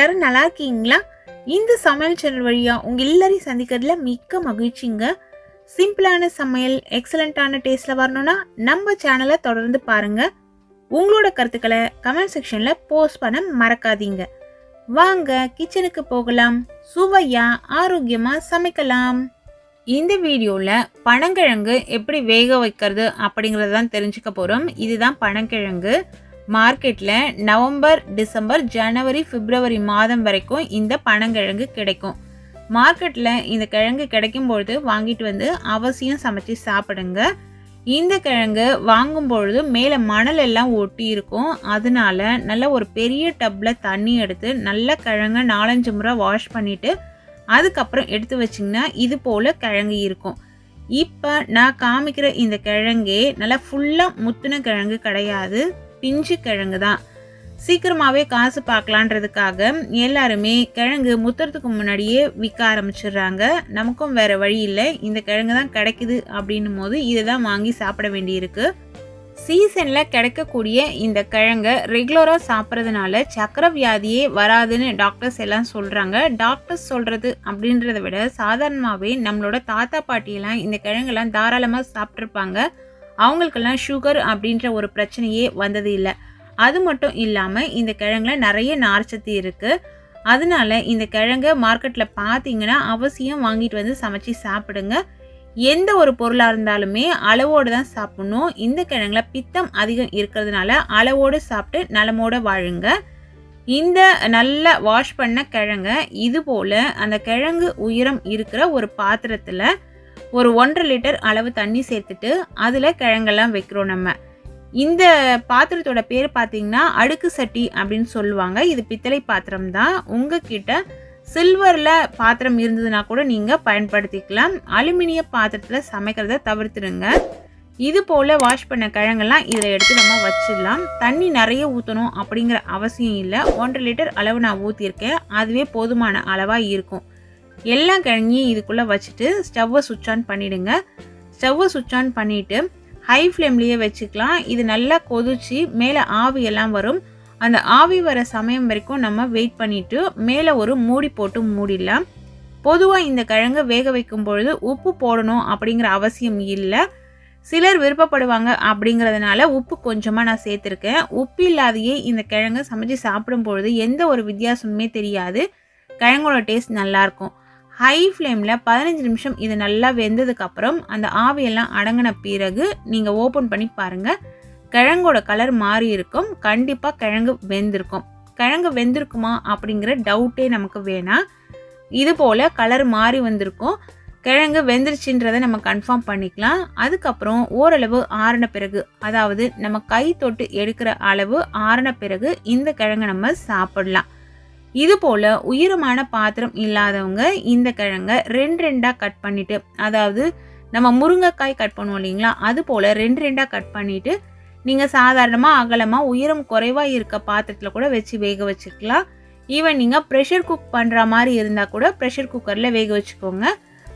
எல்லாரும் நல்லா இருக்கீங்களா? இந்த சமையல் சேனல் வழியாக உங்கள் எல்லாரையும் சந்திக்கிறதுல மிக்க மகிழ்ச்சிங்க. சிம்பிளான சமையல் எக்ஸலண்ட்டான டேஸ்ட்டில் வரணும்னா நம்ம சேனலை தொடர்ந்து பாருங்கள் உங்களோட கருத்துக்களை கமெண்ட் செக்ஷனில் போஸ்ட் பண்ண மறக்காதீங்க. வாங்க கிச்சனுக்கு போகலாம். சுவையாக ஆரோக்கியமாக சமைக்கலாம். இந்த வீடியோவில் பனங்கிழங்கு எப்படி வேக வைக்கிறது அப்படிங்கிறத தான் தெரிஞ்சுக்க போகிறோம் இதுதான் பனங்கிழங்கு. மார்க்கெட்டில் நவம்பர் டிசம்பர் ஜனவரி பிப்ரவரி மாதம் வரைக்கும் இந்த பனங்கிழங்கு கிடைக்கும். மார்க்கெட்டில் இந்த கிழங்கு கிடைக்கும் பொழுது வாங்கிட்டு வந்து அவசியம் சமைச்சு சாப்பிடுங்க. இந்த கிழங்கு வாங்கும் பொழுது மேலே மணல் எல்லாம் ஒட்டி இருக்கும். அதனால நல்ல ஒரு பெரிய டப்பில் தண்ணி எடுத்து நல்ல கிழங்க நாலஞ்சு முறை வாஷ் பண்ணிவிட்டு அதுக்கப்புறம் எடுத்து வச்சிங்கன்னா இது போல் கிழங்கு இருக்கும். இப்போ நான் காமிக்கிற இந்த கிழங்கே நல்லா ஃபுல்லாக முத்துன கிழங்கு கிடையாது. பிஞ்சு கிழங்கு தான். சீக்கிரமாகவே காசு பார்க்கலான்றதுக்காக எல்லாருமே கிழங்கு முத்துறதுக்கு முன்னாடியே விற்க ஆரம்பிச்சிடுறாங்க. நமக்கும் வேறு வழி இல்லை. இந்த கிழங்கு தான் கிடைக்குது அப்படின்னும் போது இதை தான் வாங்கி சாப்பிட வேண்டியிருக்கு. சீசனில் கிடைக்கக்கூடிய இந்த கிழங்கை ரெகுலராக சாப்பிட்றதுனால சக்கரை வியாதியே வராதுன்னு டாக்டர்ஸ் எல்லாம் சொல்கிறாங்க டாக்டர்ஸ் சொல்கிறது அப்படின்றத விட சாதாரணமாகவே நம்மளோட தாத்தா பாட்டியெல்லாம் இந்த கிழங்கெல்லாம் தாராளமாக சாப்பிட்ருப்பாங்க அவங்களுக்கெல்லாம் சுகர் அப்படின்ற ஒரு பிரச்சனையே வந்தது இல்லை. அது மட்டும் இல்லாமல் இந்த கிழங்குல நிறைய நார்ச்சத்து இருக்குது அதனால இந்த கிழங்கை மார்க்கெட்டில் பார்த்தீங்கன்னா அவசியம் வாங்கிட்டு வந்து சமைச்சு சாப்பிடுங்க. எந்த ஒரு பொருளாக இருந்தாலுமே அளவோடு தான் சாப்பிடணும். இந்த கிழங்குல பித்தம் அதிகம் இருக்கிறதுனால அளவோடு சாப்பிட்டு நலமோடு வாழுங்க. இந்த நல்ல வாஷ் பண்ண கிழங்க இது போல் அந்த கிழங்கு உயரம் இருக்கிற ஒரு பாத்திரத்தில் ஒரு ஒன்றரை லிட்டர் அளவு தண்ணி சேர்த்துட்டு அதில் கிழங்கெல்லாம் வைக்கிறோம் நம்ம. இந்த பாத்திரத்தோட பேர் பார்த்தீங்கன்னா அடுக்கு சட்டி அப்படின்னு சொல்லுவாங்க. இது பித்தளை பாத்திரம் தான். உங்ககிட்ட சில்வரில் பாத்திரம் இருந்ததுன்னா கூட நீங்கள் பயன்படுத்திக்கலாம். அலுமினிய பாத்திரத்தில் சமைக்கிறத தவிர்த்துடுங்க. இது போல் வாஷ் பண்ண கிழங்கெல்லாம் இதில் எடுத்து நம்ம வச்சிடலாம். தண்ணி நிறைய ஊற்றணும் அப்படிங்கிற அவசியம் இல்லை. ஒன்றரை லிட்டர் அளவு நான் ஊற்றிருக்கேன் அதுவே போதுமான அளவாக இருக்கும். எல்லா கிழங்கையும் இதுக்குள்ளே வச்சுட்டு ஸ்டவ்வை சுவிட்ச் ஆன் பண்ணிவிடுங்க ஸ்டவ்வை சுவிட்ச் ஆன் பண்ணிவிட்டு ஹை ஃப்ளேம்லேயே வச்சுக்கலாம். இது நல்லா கொதிச்சு மேலே ஆவியெல்லாம் வரும். அந்த ஆவி வர சமயம் வரைக்கும் நம்ம வெயிட் பண்ணிவிட்டு மேலே ஒரு மூடி போட்டு மூடிடலாம். பொதுவாக இந்த கிழங்கு வேக வைக்கும் பொழுது உப்பு போடணும் அப்படிங்கிற அவசியம் இல்லை. சிலர் விருப்பப்படுவாங்க அப்படிங்கிறதுனால உப்பு கொஞ்சமாக நான் சேர்த்துருக்கேன். உப்பு இல்லாதையே இந்த கிழங்கு சமைச்சு சாப்பிடும் பொழுது எந்த ஒரு வித்தியாசமுமே தெரியாது. கிழங்கோட டேஸ்ட் நல்லாயிருக்கும் ஹை ஃப்ளேமில் பதினஞ்சு நிமிஷம் இது நல்லா வெந்ததுக்கப்புறம் அந்த ஆவியெல்லாம் அடங்கின பிறகு நீங்கள் ஓப்பன் பண்ணி பாருங்கள் கிழங்கோட கலர் மாறி இருக்கும். கண்டிப்பாக கிழங்கு வெந்திருக்கும். கிழங்கு வெந்திருக்குமா அப்படிங்கிற டவுட்டே நமக்கு வேணாம் இது போல் கலர் மாறி வந்திருக்கும். கிழங்கு வெந்துருச்சுன்றதை நம்ம கன்ஃபார்ம் பண்ணிக்கலாம். அதுக்கப்புறம் ஓரளவு ஆறின பிறகு அதாவது நம்ம கை தொட்டு எடுக்கிற அளவு ஆறின பிறகு இந்த கிழங்கை நம்ம சாப்பிடலாம். இது போல் உயரமான பாத்திரம் இல்லாதவங்க இந்த கிழங்கை ரெண்டு ரெண்டாக கட் பண்ணிவிட்டு அதாவது நம்ம முருங்கைக்காய் கட் பண்ணுவோம் இல்லைங்களா? அது போல் ரெண்டு ரெண்டாக கட் பண்ணிவிட்டு நீங்கள் சாதாரணமாக அகலமாக உயரம் குறைவாக இருக்க பாத்திரத்தில் கூட வச்சு வேக வச்சுக்கலாம். ஈவன் நீங்கள் ப்ரெஷர் குக் பண்ணுற மாதிரி இருந்தால் கூட ப்ரெஷர் குக்கரில் வேக வச்சுக்கோங்க.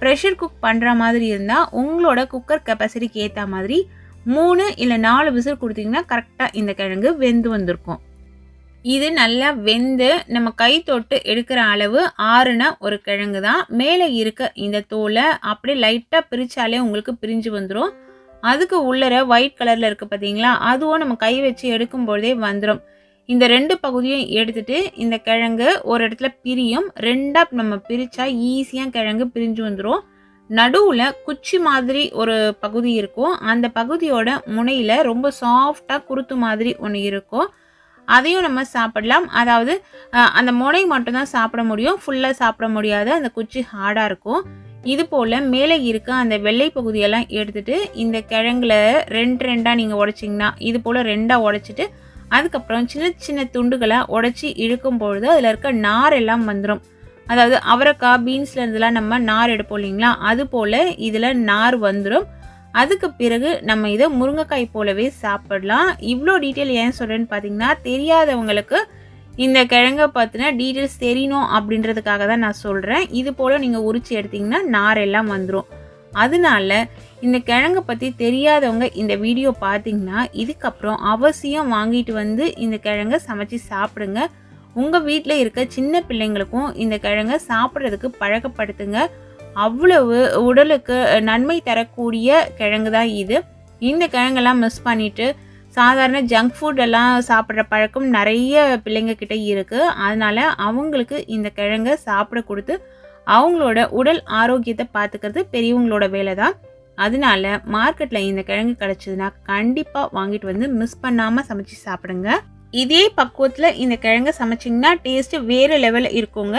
ப்ரெஷர் குக் பண்ணுற மாதிரி இருந்தால் உங்களோட குக்கர் கெப்பாசிட்டிக்கு ஏற்ற மாதிரி மூணு இல்லை நாலு விசில் கொடுத்தீங்கன்னா கரெக்டாக இந்த கிழங்கு வெந்து வந்திருக்கும். இது நல்லா வெந்து நம்ம கை தொட்டு எடுக்கிற அளவு ஆறுன ஒரு கிழங்கு தான். மேலே இருக்க இந்த தோலை அப்படியே லைட்டாக பிரித்தாலே உங்களுக்கு பிரிஞ்சு வந்துடும் அதுக்கு உள்ளர ஒயிட் கலரில் இருக்குது பார்த்தீங்களா அதுவும் நம்ம கை வச்சு எடுக்கும் பொழுதே வந்துடும் இந்த ரெண்டு பகுதியும் எடுத்துட்டு இந்த கிழங்கு ஒரு இடத்துல பிரியும். ரெண்டாக நம்ம பிரித்தா ஈஸியாக கிழங்கு பிரிஞ்சு வந்துடும் நடுவில் குச்சி மாதிரி ஒரு பகுதி இருக்கும். அந்த பகுதியோட முனையில் ரொம்ப சாஃப்டாக குருத்து மாதிரி ஒன்று இருக்கும். அதையும் நம்ம சாப்பிடலாம். அதாவது அந்த முனை மட்டும்தான் சாப்பிட முடியும். ஃபுல்லாக சாப்பிட முடியாது. அந்த குச்சி ஹார்டாக இருக்கும். இது போல் மேலே இருக்க அந்த வெள்ளை பகுதியெல்லாம் எடுத்துட்டு இந்த கிழங்குல ரெண்டு ரெண்டாக நீங்கள் உடைச்சிங்கன்னா இது போல் ரெண்டாக உடைச்சிட்டு அதுக்கப்புறம் சின்ன சின்ன துண்டுகளை உடச்சி இழுக்கும் பொழுது அதில் இருக்க நார் எல்லாம் வந்துடும் அதாவது அவரைக்காய் பீன்ஸ்ல இருந்தெல்லாம் நம்ம நார் எடுப்போம் இல்லைங்களா? அது போல் இதில் நார் வந்துடும் அதுக்கு பிறகு நம்ம இதை முருங்கைக்காய் போலவே சாப்பிடலாம். இவ்வளோ டீட்டெயில் ஏன் சொல்கிறேன்னு பார்த்தீங்கன்னா தெரியாதவங்களுக்கு இந்த கிழங்கை பார்த்தினா டீட்டெயில்ஸ் தெரியணும் அப்படின்றதுக்காக தான் நான் சொல்கிறேன் இது போல் நீங்கள் உரிச்சு எடுத்திங்கன்னா நாரெல்லாம் வந்துடும் அதனால இந்த கிழங்கை பற்றி தெரியாதவங்க இந்த வீடியோ பார்த்தீங்கன்னா இதுக்கப்புறம் அவசியம் வாங்கிட்டு வந்து இந்த கிழங்கை சமைச்சு சாப்பிடுங்க. உங்கள் வீட்டில் இருக்க சின்ன பிள்ளைங்களுக்கும் இந்த கிழங்கை சாப்பிட்றதுக்கு பழக்கப்படுத்துங்க. அவ்வளவு உடலுக்கு நன்மை தரக்கூடிய கிழங்கு தான் இது. இந்த கிழங்கெல்லாம் மிஸ் பண்ணிவிட்டு சாதாரண ஜங்க் ஃபுட் எல்லாம் சாப்பிட்ற பழக்கம் நிறைய பிள்ளைங்கக்கிட்ட இருக்குது அதனால் அவங்களுக்கு இந்த கிழங்கை சாப்பிட கொடுத்து அவங்களோட உடல் ஆரோக்கியத்தை பார்த்துக்கிறது பெரியவங்களோட வேலை தான். அதனால மார்க்கெட்டில் இந்த கிழங்கு கிடச்சிதுன்னா கண்டிப்பாக வாங்கிட்டு வந்து மிஸ் பண்ணாமல் சமைச்சு சாப்பிடுங்க. இதே பக்குவத்தில் இந்த கிழங்கு சமைச்சிங்கன்னா டேஸ்ட்டு வேறு லெவலில் இருக்குங்க.